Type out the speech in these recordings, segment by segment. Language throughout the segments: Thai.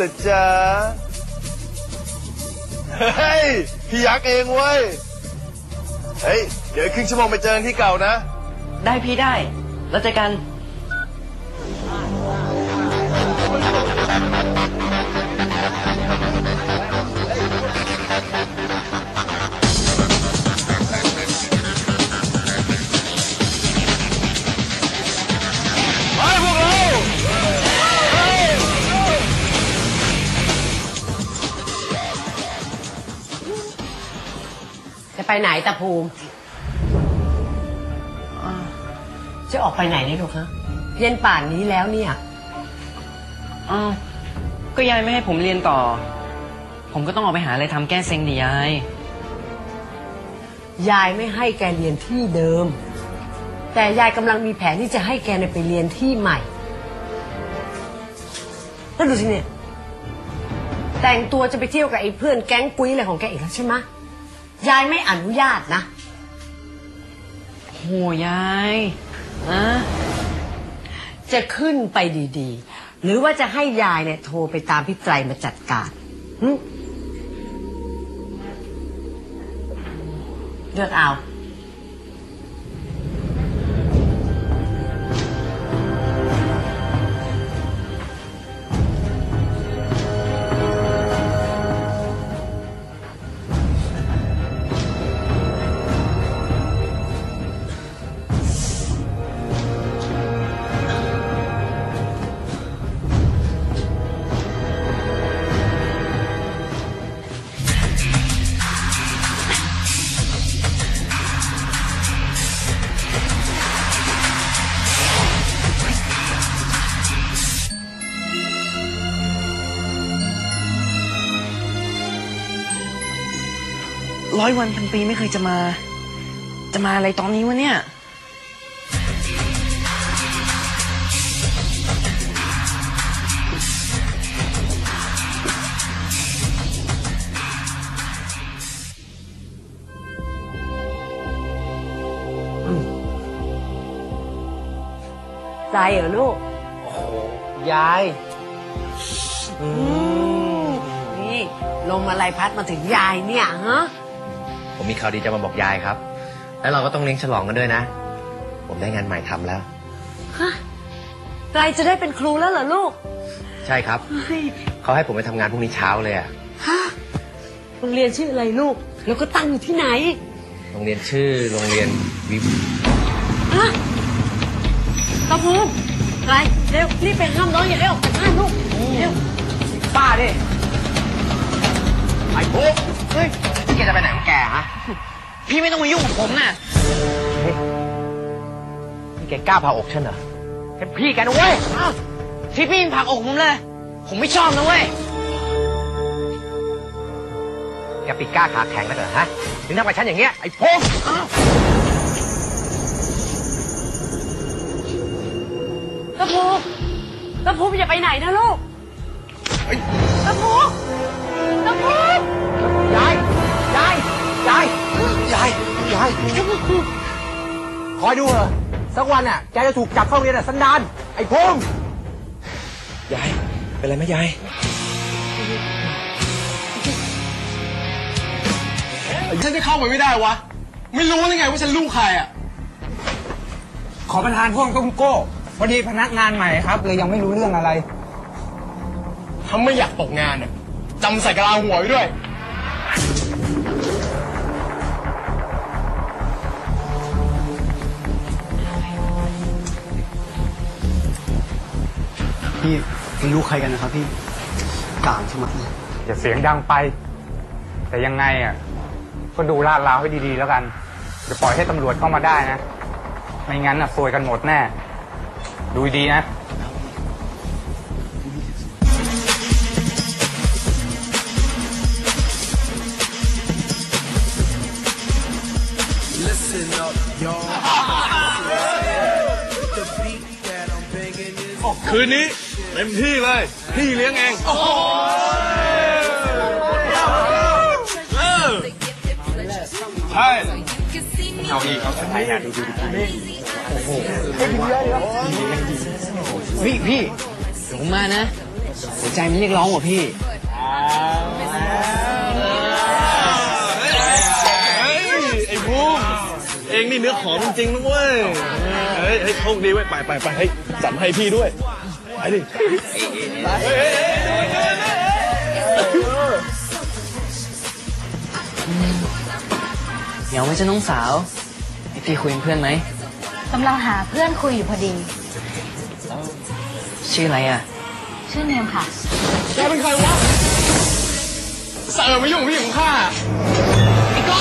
เหรอจ๊ะ เฮ้ย พี่ยักษ์เองเว้ย เฮ้ย เดี๋ยวอีกครึ่งชั่วโมงไปเจอกันที่เก่านะ ได้พี่ได้ แล้วเจอกัน ไปไหนตาภูมิอ่าจะออกไปไหนเนี่ยลูกฮะเย็นป่านนี้แล้วเนี่ย อ้าวก็ยายไม่ให้ผมเรียนต่อ ผมก็ต้องออกไปหาอะไรทำแก้เซ็งดิยาย ยายไม่ให้แกเรียนที่เดิม แต่ยายกำลังมีแผนที่จะให้แกเนี่ยไปเรียนที่ใหม่แล้วดูสิเนี่ย แต่งตัวจะไปเที่ยวกับไอ้เพื่อนแก๊งกุ้ยอะไรของแกอีกแล้วใช่ไหมะ ยายไม่อนุญาตนะโหยายนะจะขึ้นไปดีๆ หรือว่าจะให้ยายเนี่ยโทรไปตามพี่ไตรมาจัดการหึเลือกเอา ร้อยวันพันปีไม่เคยจะมา จะมาอะไรตอนนี้วะเนี่ย ใจเหรอลูก ยายนี่ลมอะไรพัดมาถึงยายเนี่ยฮะ ผมมีข่าวดีจะมาบอกยายครับ แล้วเราก็ต้องเลี้ยงฉลองกันด้วยนะ ผมได้งานใหม่ทำแล้ว ฮะไตรจะได้เป็นครูแล้วเหรอลูกใช่ครับ เฮ้ยเขาให้ผมไปทำงานพรุ่งนี้เช้าเลยอะฮะโรงเรียนชื่ออะไรลูก แล้วก็ตั้งอยู่ที่ไหนโรงเรียนชื่อโรงเรียนวิวฮะตาภูมิไตรเร็วรีบไปห้ามน้องอย่าเร็วไปห้ามลูกเร็วป้าดิไอ้พวกเฮ้ยแกจะไปไหนของแกฮะ พี่ไม่ต้องมายุ่งกับผมน่ะนี่แกกล้าพาอกฉันเหรอเป็นพี่แกนะเว้ยอ้าวที่พี่ผลักอกผมเลย ผมไม่ชอบนะเว้ย แกปีกกล้าขาแข็งนักเหรอฮะ ถึงทำกับฉันอย่างเงี้ยไอ้พงตาภูมิตาภูมิอย่าไปไหนนะลูกตาภูมิตาภูมิยายยาย ยายยายยายคอยดูเหรอสักวันอะแกจะถูกจับเข้าเรียนอะสันดานไอ้พงยาย เป็นไรไหมยาย ฉันจะเข้าไปไม่ได้วะ ไม่รู้ได้ไงว่าฉันลูกใครอะ ขอประทานโทษครับคุณโก้พอดีพนักงานใหม่ครับเลยยังไม่รู้เรื่องอะไร ถ้าไม่อยากตกงานอะจำใส่กะลาหัวไว้ด้วย พี่เป็นลูกใครกันนะครับพี่กลางสมัครเลยอย่าเสียงดังไป แต่ยังไงอะก็ดูลาดราวให้ดีๆแล้วกันจะปล่อยให้ตำรวจเข้ามาได้นะ ไม่งั้นอะซวยกันหมดแน่ ดูดีนะคืนนี้ เต็มที่เลย พี่เลี้ยงเองเออใช่เอาอีกเอาใส่หน้าดูดูดูพี่พี่เดี๋ยวผมมานะ หัวใจมันเรียกร้องว่ะพี่เฮ้ยไอ้ภูมิเองนี่เนื้อหอมจริงๆนะเว้ยเฮ้ย เฮ้ยโชคดีเว้ย ไปไปไปให้จัดให้พี่ด้วย ไปดิเดี๋ยวไม่จะน้องสาวให้พี่คุยเป็นเพื่อนไหมกำลังหาเพื่อนคุยอยู่พอดี ชื่ออะไรอะ ชื่อเนมค่ะ แกเป็นใครวะเสิร์ฟมายุ่งพี่ของข้าไอ้ก้อ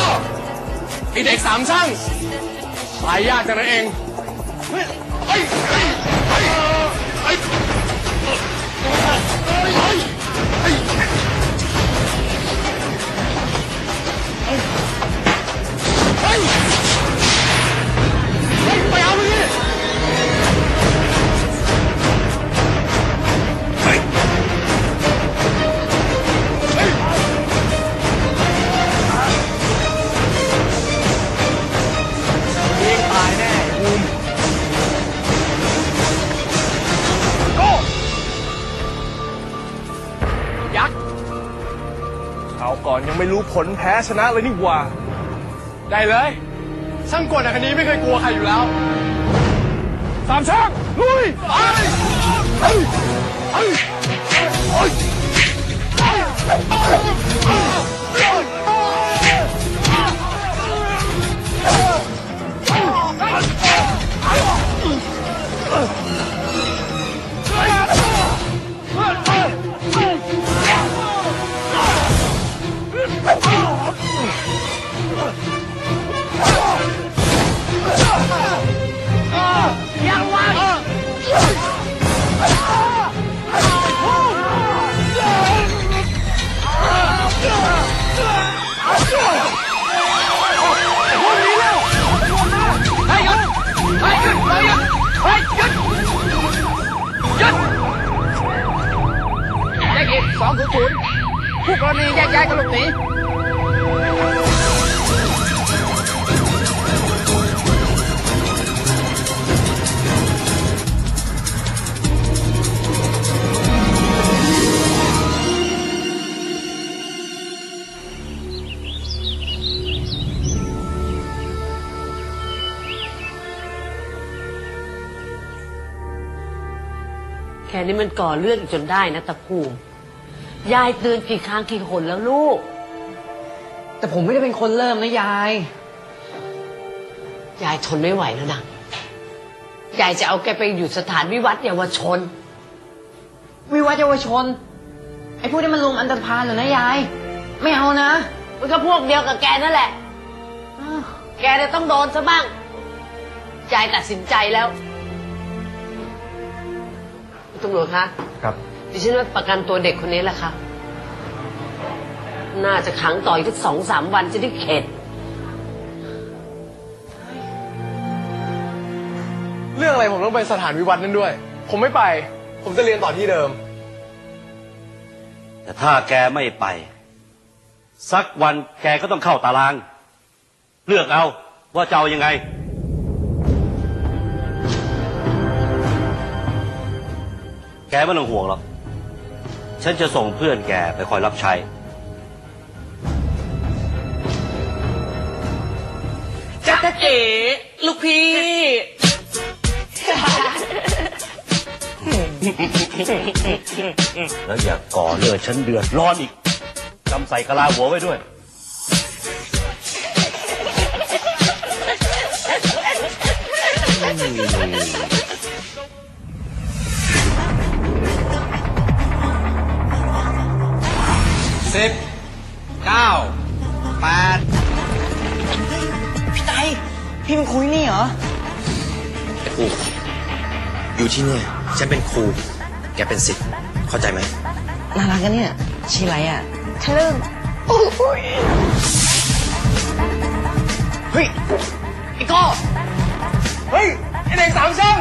ไอ้เด็กสามช่างตายยากจังนะเองเฮ้ยเฮ้ย ไม่รู้ผลแพ้ชนะเลยนี่หว่า ได้เลย ช่างกลอันนี้ไม่เคยกลัวใครอยู่แล้ว สามช่างลุยไป กรณีแยกย้ายกันหลบหนีแค่นี้มันก่อเรื่องจนได้นะตะภูมิ ยายเตือนกี่ครั้งกี่หนแล้วลูก แต่ผมไม่ได้เป็นคนเริ่มนะยาย ยายทนไม่ไหวแล้วนะยายจะเอาแกไปอยู่สถานวิวัฒน์เยาวชน วิวัฒน์เยาวชน ไอ้พวกนี้มันลุมอันตรพานเหรอนะยาย ไม่เอานะ มันก็พวกเดียวกับแกนั่นแหละ แกเนี่ยต้องโดนซะบ้าง ยายตัดสินใจแล้วตำรวจคะครับ ดิฉันว่าประกันตัวเด็กคนนี้แหละค่ะ น่าจะขังต่ออีกสักสองสามวันจะได้เข็ด เรื่องอะไรผมต้องไปสถานวิวัฒน์นั่นด้วย ผมไม่ไป ผมจะเรียนต่อที่เดิม แต่ถ้าแกไม่ไป สักวันแกก็ต้องเข้าตาราง เลือกเอาว่าจะเอายังไง แกไม่ต้องห่วงหรอก ฉันจะส่งเพื่อนแกไปคอยรับใช้ จักรเก๋ลูกพี่ แล้วอย่าก่อเรื่องฉันเดือดร้อนอีกจำใส่กะลาหัวไว้ด้วย สิบเก้าแปดพี่ไตพี่เป็นคุยนี่เหรอไอ้ครูอยู่ที่เนี่ยฉันเป็นครูแกเป็นศิษย์เข้าใจไหมน่ารักกันเนี่ยชื่ออะไรอะทะลึ่งเฮ้ยไอ้ก้อเฮ้ยไอเด็กสามช่าง